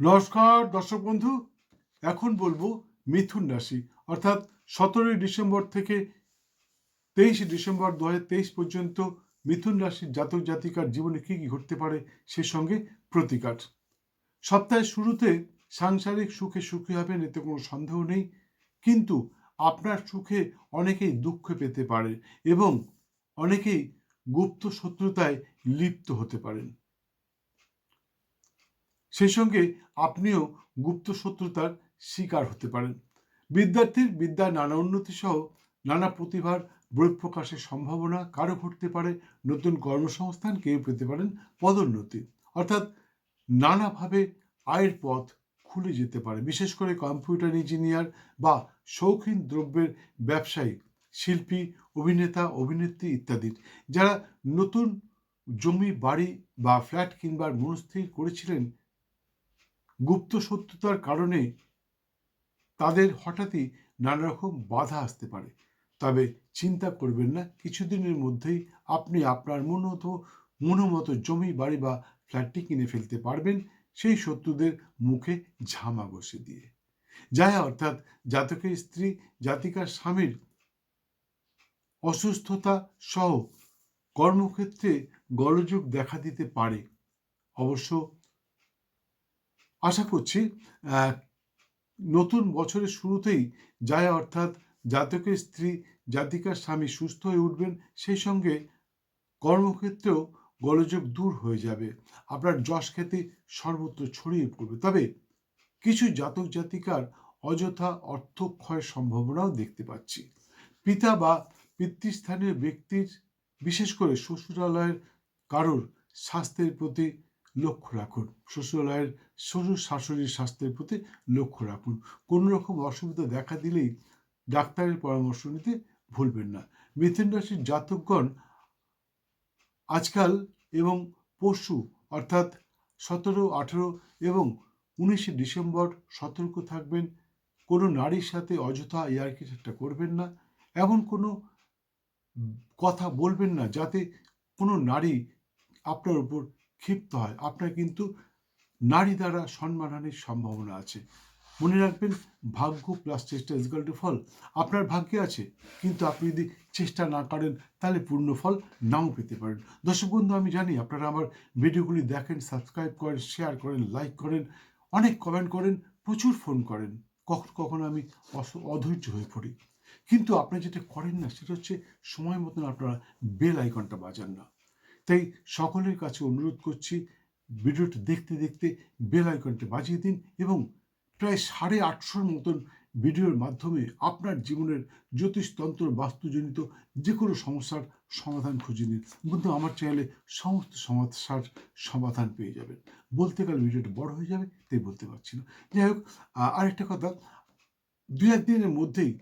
নমস্কার, দর্শক বন্ধু। এখন বলব মিথুন রাশি। অর্থাৎ সতেরোই ডিসেম্বর থেকে তেইশে ডিসেম্বর দু পর্যন্ত মিথুন রাশির জাতক জাতিকার জীবনে কী কী ঘটতে পারে সে সঙ্গে প্রতিকার। সপ্তাহের শুরুতে সাংসারিক সুখে সুখী হবেন, এতে কোনো সন্দেহ নেই। কিন্তু আপনার সুখে অনেকেই দুঃখ পেতে পারে এবং অনেকেই গুপ্ত শত্রুতায় লিপ্ত হতে পারেন। সেই সঙ্গে আপনিও গুপ্ত শত্রুতার শিকার হতে পারেন। বিদ্যার্থীর বিদ্যায় নানা উন্নতি সহ নানা প্রতিভার বহিঃপ্রকাশের সম্ভাবনা কারও ঘটতে পারে। নতুন কর্মসংস্থান কেউ পেতে পারেন পদোন্নতি। অর্থাৎ নানাভাবে আয়ের পথ খুলে যেতে পারে। বিশেষ করে কম্পিউটার ইঞ্জিনিয়ার বা শৌখিন দ্রব্যের ব্যবসায়ী, শিল্পী, অভিনেতা, অভিনেত্রী ইত্যাদির। যারা নতুন জমি, বাড়ি বা ফ্ল্যাট কিনবার মনস্থির করেছিলেন গুপ্ত শত্রুতার কারণে তাদের হঠাৎই নানা রকম বাধা আসতে পারে। তবে চিন্তা করবেন না, কিছুদিনের মধ্যেই আপনি আপনার মনোমতো মনোমতো জমি, বাড়ি বা ফ্ল্যাটটি কিনে ফেলতে পারবেন, সেই শত্রুদের মুখে ঝামা বসে দিয়ে। যাই অর্থাৎ জাতকের স্ত্রী, জাতিকার স্বামীর অসুস্থতা সহ কর্মক্ষেত্রে গলযোগ দেখা দিতে পারে। অবশ্য আশা করছি নতুন বছরের শুরুতেই যায় অর্থাৎ জাতকের স্ত্রী, জাতিকার স্বামী সুস্থ হয়ে উঠবেন, সেই সঙ্গে কর্মক্ষেত্রেও গোলযোগ দূর হয়ে যাবে। আপনার যশ খ্যাতি সর্বত্র ছড়িয়ে পড়বে। তবে কিছু জাতক জাতিকার অযথা অর্থ ক্ষয়ের সম্ভাবনাও দেখতে পাচ্ছি। পিতা বা পিতৃস্থানীয় ব্যক্তির, বিশেষ করে শ্বশুরালয়ের কারোর স্বাস্থ্যের প্রতি লক্ষ্য রাখুন। শ্বশুরালয়ের শ্বশুর শাশুড়ির স্বাস্থ্যের প্রতি লক্ষ্য রাখুন। কোনো রকম অসুবিধা দেখা দিলেই ডাক্তারের পরামর্শ নিতে ভুলবেন না। মিথুন রাশির জাতকগণ আজকাল এবং পশু অর্থাৎ সতেরো, আঠেরো এবং উনিশে ডিসেম্বর সতর্ক থাকবেন। কোনো নারীর সাথে অযথা ইয়ার্কি ঠাট্টা করবেন না। এমন কোনো কথা বলবেন না যাতে কোনো নারী আপনার উপর ক্ষিপ্ত হয়। আপনার কিন্তু নারী দ্বারা সম্মানহানির সম্ভাবনা আছে। মনে রাখবেন, ভাগ্য প্লাস চেষ্টা ইজগাল টু ফল। আপনার ভাগ্যে আছে, কিন্তু আপনি যদি চেষ্টা না করেন, তাহলে পূর্ণ ফল নাও পেতে পারেন। দর্শক বন্ধু, আমি জানি আপনারা আমার ভিডিওগুলি দেখেন সাবস্ক্রাইব করেন শেয়ার করেন লাইক করেন, অনেক কমেন্ট করেন, প্রচুর ফোন করেন। কখন কখনো আমি অধৈর্য হয়ে পড়ি। কিন্তু আপনি যেটা করেন না, সেটা হচ্ছে সময় মতন আপনারা বেল আইকনটা বাজান না। তাই সকলের কাছে অনুরোধ করছি, ভিডিওটা দেখতে দেখতে বেল আইকনটা বাজিয়ে দিন এবং প্রায় সাড়ে আটশোর মতন ভিডিওর মাধ্যমে আপনার জীবনের জ্যোতিষতন্ত্র বাস্তুজনিত যে কোনো সমস্যার সমাধান খুঁজে নিন। কিন্তু আমার চ্যানেলে সমস্ত সমস্যার সমাধান পেয়ে যাবেন। বলতে গেলে ভিডিওটা বড় হয়ে যাবে, তাই বলতে পারছি না। যাই হোক আরেকটা কথা, দু একদিনের মধ্যেই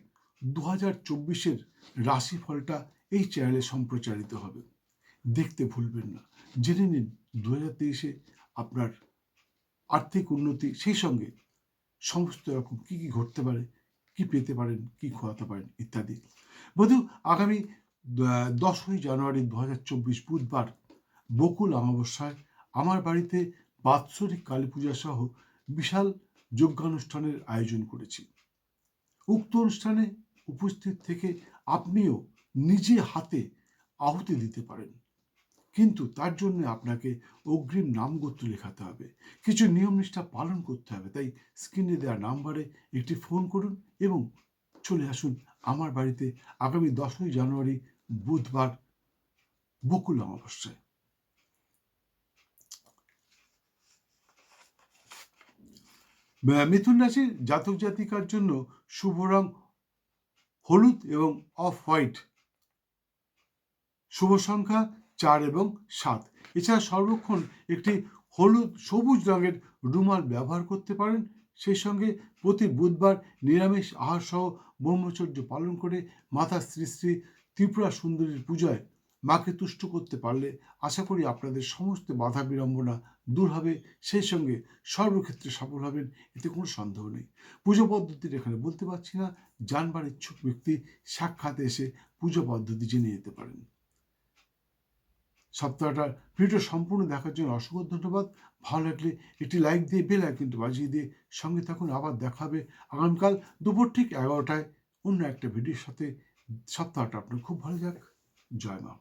দু হাজার চব্বিশের রাশিফলটা এই চ্যানেলে সম্প্রচারিত হবে। দেখতে ভুলবেন না। জেনে নিন দু হাজার তেইশে আপনার আর্থিক উন্নতি, সেই সঙ্গে সমস্ত রকম কী কী ঘটতে পারে, কি পেতে পারেন, কি খোয়াতে পারেন ইত্যাদি। বধু আগামী দশই জানুয়ারি দু হাজার চব্বিশ বুধবার বকুল অমাবস্যায় আমার বাড়িতে বাৎসরিক কালী পূজা সহ বিশাল যজ্ঞানুষ্ঠানের আয়োজন করেছি। উক্ত অনুষ্ঠানে উপস্থিত থেকে আপনিও নিজে হাতে আহুতি দিতে পারেন। কিন্তু তার জন্য আপনাকে অগ্রিম নামগোত্র লেখাতে হবে। কিছু নিয়ম নিষ্ঠা পালন করতে হবে। তাই স্ক্রিনে দেওয়া নাম্বারে একটি ফোন করুন এবং চলে আসুন আমার বাড়িতে আগামী দশই জানুয়ারি বুধবার বকুল অমাবস্যায়। মিথুন রাশির জাতক জাতিকার জন্য শুভ রং হলুদ এবং অফ হোয়াইট। শুভ সংখ্যা চার এবং সাত। এছাড়া সর্বক্ষণ একটি হলুদ, সবুজ রঙের রুমাল ব্যবহার করতে পারেন। সেই সঙ্গে প্রতি বুধবার নিরামিষ আহার সহ ব্রহ্মচর্য পালন করে মাতা শ্রী শ্রী ত্রিপুরা সুন্দরীর পূজায় মাকে তুষ্ট করতে পারলে আশা করি আপনাদের সমস্ত বাধা বিড়ম্বনা দূর হবে। সেই সঙ্গে সর্বক্ষেত্রে সফল হবেন, এতে কোনো সন্দেহ নেই। পুজো পদ্ধতির এখানে বলতে পারছি না। জানবার ইচ্ছুক ব্যক্তি সাক্ষাতে এসে পুজো পদ্ধতি জেনে যেতে পারেন। সপ্তাহটার ভিডিও সম্পূর্ণ দেখার জন্য অসংখ্য ধন্যবাদ। ভালো লাগলে একটি লাইক দিয়ে, বেল কিন্তু বাজিয়ে দিয়ে সঙ্গে থাকুন, আবার দেখাবে আগামীকাল দুপুর ঠিক এগারোটায় অন্য একটা ভিডিওর সাথে। সপ্তাহটা আপনার খুব ভালো যাক। জয় মা।